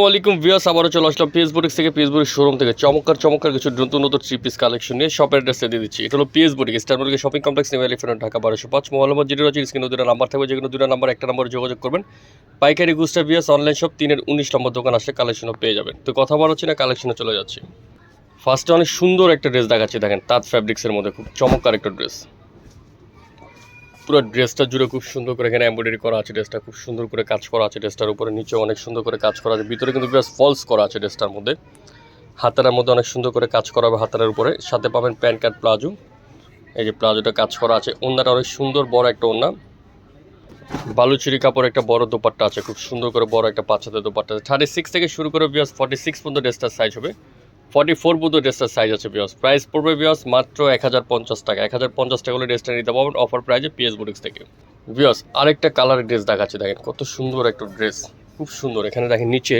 আসসালামাইকুম ভিউয়ার্স, আবারও চলে আসলাম পিএস বুটিক্স থেকে। পিএস বুটিক শোরুম থেকে। চমৎকার চমৎকার কিছু নতুন নতুন থ্রি পিস কালেকশন নিয়ে শপের অ্যাড্রেসে দিয়ে দিচ্ছি। এটা হলো PS boutique star boutique shopping complex New Elephant Dhaka, বারোশো পাঁচ। নম্বর যেটি রয়েছে, স্ক্রিনে দুটো নাম্বার থাকবে যেগুলো দুটো নাম্বার একটা নাম্বার যোগাযোগ করবেন। পাইকারি গুস্টার ভিউয়ার্স অনলাইন শপ তিনের উনিশ নম্বর দোকান আসলে কালেকশনও পেয়ে যাবেন। তো কথা বলা হচ্ছে না কালেকশনে চলে যাচ্ছি। ফার্স্টে অনেক সুন্দর একটা ড্রেস দেখাচ্ছি, দেখেন, তাঁত ফ্যাব্রিক্সের মধ্যে। খুব চমৎকার একটা ড্রেস পুরো ড্রেসটা জুড়ে খুব সুন্দর করে এখানে এমব্রয়ডারি করা আছে, ড্রেসটা খুব সুন্দর করে কাজ করা আছে, ড্রেসটার উপরে, নিচে অনেক সুন্দর করে কাজ করা আছে, ভিতরে কিন্তু বেশ ফলস করা আছে ড্রেসটার মধ্যে। হাতারার মধ্যে অনেক সুন্দর করে কাজ করা হবে হাতারার উপরে। সাথে পাবেন প্যান্ট কার্ড প্লাজো। এই যে প্লাজোটা কাজ করা আছে ওনাটা অনেক সুন্দর, বড় একটা ওনা বালুচুরি কাপড় একটা বড় দোপাট্টা আছে, খুব সুন্দর করে বড় একটা পাঁচাতে দোপাট্টা আছে। থার্টি সিক্স থেকে শুরু করে বিয়াস ফর্টি সিক্স পর্যন্ত ড্রেসটার সাইজ হবে। ফর্টি ফোর পর্যন্ত ড্রেসটার সাইজ আছে বিয়াস প্রাইস পড়বে বিয়াস মাত্র এক হাজার পঞ্চাশ টাকা। এক হাজার পঞ্চাশ টাকা হলে ড্রেসটা নিতে পারবেন অফার প্রাইজে পিএস বুটিক্স থেকে। বিয়াস আরেকটা কালারের ড্রেস দেখাচ্ছে, দেখেন কত সুন্দর একটা ড্রেস খুব সুন্দর। এখানে দেখেন নিচে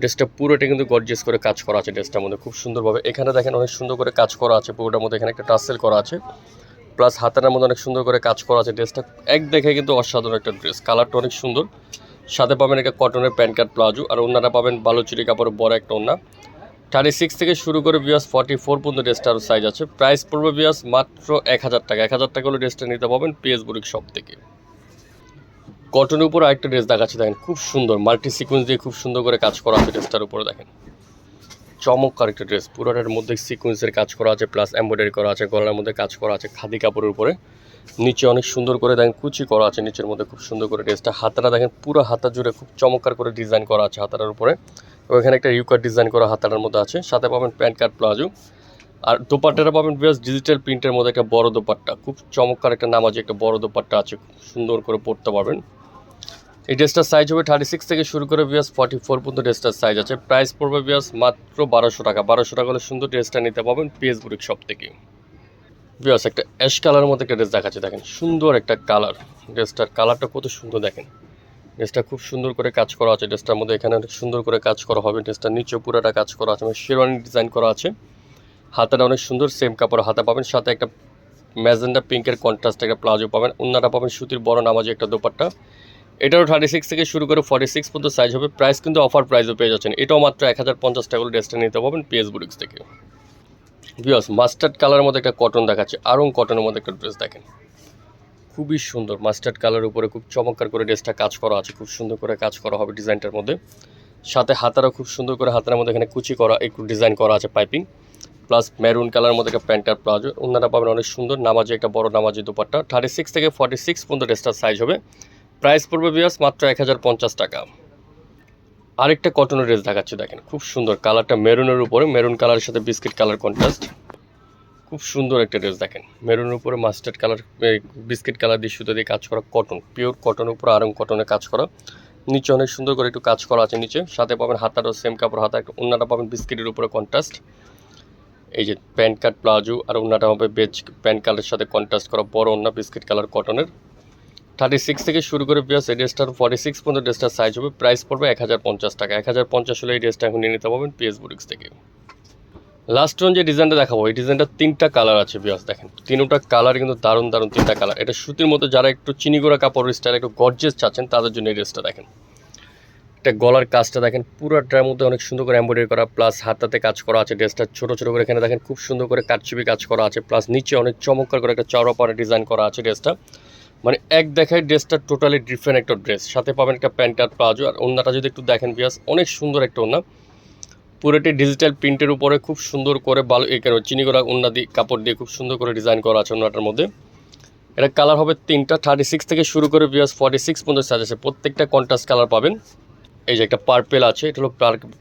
ড্রেসটা পুরোটা কিন্তু গর্জেস করে কাজ করা আছে ড্রেসটার মধ্যে। খুব সুন্দরভাবে এখানে দেখেন অনেক সুন্দর করে কাজ করা আছে, পুরোটার মধ্যে এখানে একটা টাসেল করা আছে। প্লাস হাতার মধ্যে অনেক সুন্দর করে কাজ করা আছে ড্রেসটা এক দেখে কিন্তু অসাধারণ একটা ড্রেস কালারটা অনেক সুন্দর। সাথে পাবেন একটা কটনের প্যান্ট কার্ড প্লাজো। আর ওনারা পাবেন বালুচুরি কাপড় বড় একটা ওনা থার্টি সিক্স থেকে শুরু করে বিয়াস ফর্টি ফোর পর্যন্ত ড্রেসটার সাইজ আছে। প্রাইস পড়বে বিয়াস মাত্র এক হাজার টাকা। এক হাজার টাকা হলে ড্রেসটা নিতে পাবেন পিএস বুরিক শপ থেকে। কটনের উপর আরেকটা ড্রেস দেখাচ্ছি, দেখেন খুব সুন্দর। মাল্টি সিকুয়েন্স দিয়ে খুব সুন্দর করে কাজ করা আছে ড্রেসটার উপরে, দেখেন। চমৎকার একটা ড্রেস পুরোটার মধ্যে সিকুয়েন্সের কাজ করা আছে প্লাস এমব্রয়ডারি করা আছে, গলার মধ্যে কাজ করা আছে, খাদি কাপড়ের উপরে। নিচে অনেক সুন্দর করে দেখেন কুচি করা আছে নিচের মধ্যে, খুব সুন্দর করে ড্রেসটা। হাতাটা দেখেন পুরো হাতা জুড়ে খুব চমৎকার করে ডিজাইন করা আছে হাতাটার উপরে। এবং এখানে একটা ইউকার ডিজাইন করা হাতাটার মধ্যে আছে। সাথে পাবেন প্যান্ট কার্ড প্লাজো। আর দোপাট্টাটা পাবেন বেশ ডিজিটাল প্রিন্টের মধ্যে একটা বড় দোপাট্টা। খুব চমৎকার একটা নামাজি একটা বড় দোপাট্টা আছে, খুব সুন্দর করে পড়তে পারবেন। এই ড্রেসটার সাইজ হবে থার্টি সিক্স থেকে শুরু করে বিয়াস ফর্টি ফোর পর্যন্ত ড্রেসটার সাইজ আছে। প্রাইস পড়বে বিয়াস মাত্র বারোশো টাকা। বারোশো টাকা হলে সুন্দর ড্রেসটা নিতে পাবেন পিএস বুরিক শপ থেকে। বিয়াস একটা অ্যাশ কালারের মধ্যে একটা ড্রেস দেখাচ্ছে। দেখেন, সুন্দর একটা কালার ড্রেসটার কালারটা কত সুন্দর, দেখেন। ড্রেসটা খুব সুন্দর করে কাজ করা আছে। ড্রেসটার মধ্যে এখানে অনেক সুন্দর করে কাজ করা হবে। ড্রেসটার নিচে পুরোটা কাজ করা আছে। এবং শেরওয়ানি ডিজাইন করা আছে। হাতাটা অনেক সুন্দর সেম কাপড় হাতা পাবেন। সাথে একটা ম্যাজেন্ডা পিঙ্কের কন্ট্রাস্ট একটা প্লাজো পাবেন। অন্যটা পাবেন সুতির বড় নামাজি একটা দোপাট্টা। এটারও থার্টি সিক্স থেকে শুরু করে ফর্টি সিক্স পর্যন্ত সাইজ হবে। প্রাইস কিন্তু অফার প্রাইসও পেয়ে যাচ্ছেন। এটাও মাত্র এক হাজার পঞ্চাশ টাকা ড্রেসটা নিতে পারবেন পিএস বুটিক্স থেকে। বিয়স মাস্টার্ড কালারের মধ্যে একটা কটন দেখাচ্ছে। আরং কটনের মধ্যে একটা ড্রেস দেখেন। খুবই সুন্দর। মাস্টার্ড কালারের উপরে খুব চমৎকার করে ড্রেসটা কাজ করা আছে। খুব সুন্দর করে কাজ করা হবে ডিজাইনটার মধ্যে। সাথে হাতারও খুব সুন্দর করে হাতার মধ্যে এখানে কুচি করা, একটু ডিজাইন করা আছে পাইপিং প্লাস মেরুন কালারের মধ্যে একটা প্যান্টার প্লাজো। ওনারা পাবেন অনেক সুন্দর নামাজি, একটা বড় নামাজি দুপাট্টা। থার্টি সিক্স থেকে ফর্টি সিক্স পর্যন্ত ড্রেসটার সাইজ হবে। প্রাইস পড়বে বিয়াস মাত্র এক হাজার পঞ্চাশ টাকা। আরেকটা কটনের ড্রেস দেখাচ্ছি, দেখেন, খুব সুন্দর কালারটা মেরুনের উপরে, মেরুন কালারের সাথে বিস্কিট কালার কন্ট্রাস্ট খুব সুন্দর একটা ড্রেস দেখেন, মেরুনের উপরে মাস্টার্ড কালার বিস্কিট কালার দিয়ে সুতো দিয়ে কাজ করা কটন পিওর কটনের উপর আরং কটনের কাজ করা। নিচে অনেক সুন্দর করে একটু কাজ করা আছে নিচে, সাথে পাবেন হাতারও সেম কাপড়, হাতা একটা অন্যটা পাবেন বিস্কিটের উপরে কন্ট্রাস্ট এই যে প্যান্ট কার্ড প্লাজো আর অন্যটা হবে বেজ প্যান্ট কালারের সাথে কন্ট্রাস্ট করা, বড় অন্য বিস্কিট কালার কটনের থার্টি সিক্স থেকে শুরু করে পিয়াস এই ড্রেসটার ফর্টি সিক্স পর্যন্ত ড্রেসটার সাইজ হবে প্রাইস পড়বে এক হাজার পঞ্চাশ টাকা। এক হাজার পঞ্চাশ হলে এই ড্রেসটা এখন নিয়ে নিতে পারবেন পিএস বুটিক্স থেকে। লাস্ট রন যে ডিজাইনটা দেখাবো, এই ডিজাইনটা তিনটা কালার আছে বিয়াস দেখেন। তিনটা কালার কিন্তু দারুণ দারুণ তিনটা কালার এটা সুতির মতো যারা একটু চিনি চিনিগোড়া কাপড়ের স্টাইল একটু গর্জেস চাচ্ছেন, তাদের জন্য এই ড্রেসটা দেখেন। এটা গলার কাজটা দেখেন পুরোটার মধ্যে অনেক সুন্দর করে এমব্রয়ডারি করা প্লাস হাতাতে কাজ করা আছে ড্রেসটা, ছোটো ছোটো করে এখানে দেখেন, খুব সুন্দর করে কাটছুপি কাজ করা আছে প্লাস নিচে অনেক চমৎকার করে একটা চওড়া পাড়ে ডিজাইন করা আছে ড্রেসটা। মানে এক দেখায় ড্রেসটা টোটালি ডিফারেন্ট একটা ড্রেস সাথে পাবেন একটা প্যান্ট আর প্লাজো। আর অন্যটা যদি একটু দেখেন বিয়াস অনেক সুন্দর একটা ওনা পুরোটি ডিজিটাল প্রিন্টের উপরে, খুব সুন্দর করে বালু এখানে চিনি করা ওন্না দিয়ে, কাপড় দিয়ে খুব সুন্দর করে ডিজাইন করা আছে ওনাটার মধ্যে। এটা কালার হবে তিনটা থার্টি সিক্স থেকে শুরু করে বিয়াস ফর্টি সিক্স পর্যন্ত সাইজ আছে। প্রত্যেকটা কন্ট্রাস্ট কালার পাবেন। এই যে একটা পার্পেল আছে, এটা হলো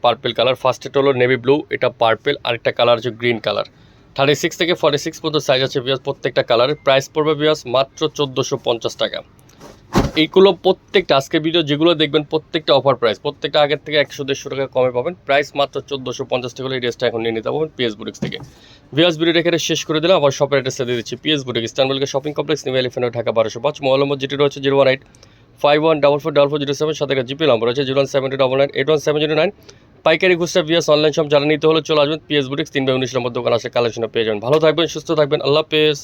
পার্পেল কালার ফার্স্ট এটা হলো নেভি ব্লু এটা পার্পেল আরেকটা কালার আছে গ্রিন কালার থার্টি সিক্স থেকে ফর্টি সিক্স পর্যন্ত সাইজ আছে বিয়াস প্রত্যেকটা কালারের প্রাইস পড়বে বিয়াস মাত্র চোদ্দোশো পঞ্চাশ টাকা। এইগুলো প্রত্যেকটা, আজকের ভিডিও যেগুলো দেখবেন, প্রত্যেকটা অফার প্রাইস প্রত্যেকটা আগের থেকে একশো, দেড়শো টাকা কমে পাবেন। প্রাইস মাত্র চোদ্দোশো পঞ্চাশ টাকা হলে এই ড্রেসটা এখন নিয়ে নিতে পারবেন পিএস বুটিক্স থেকে। ভিয়াস ভিডিও এখানে শেষ করে দিলাম, আবার শপের অ্যাড্রেসটা দিয়ে দিচ্ছি PS boutique ইস্তানবুলকে shopping complex New Elephant Dhaka বারোশো পাঁচ নম্বর যেটি রয়েছে zero one eight five one double four double four zero seven সাথে একটা জিপি নম্বর রয়েছে zero one seven two double nine eight one seven zero nine পাইকারি খুচরা PS online সব জানা নিতে হলে চলে আসবেন পিএস বুটিক্স, তিন বাই উনিশ নম্বর দোকান আসে কালেকশনে পেয়ে যাবেন। ভালো থাকবেন, সুস্থ থাকবেন, আল্লাহ পেস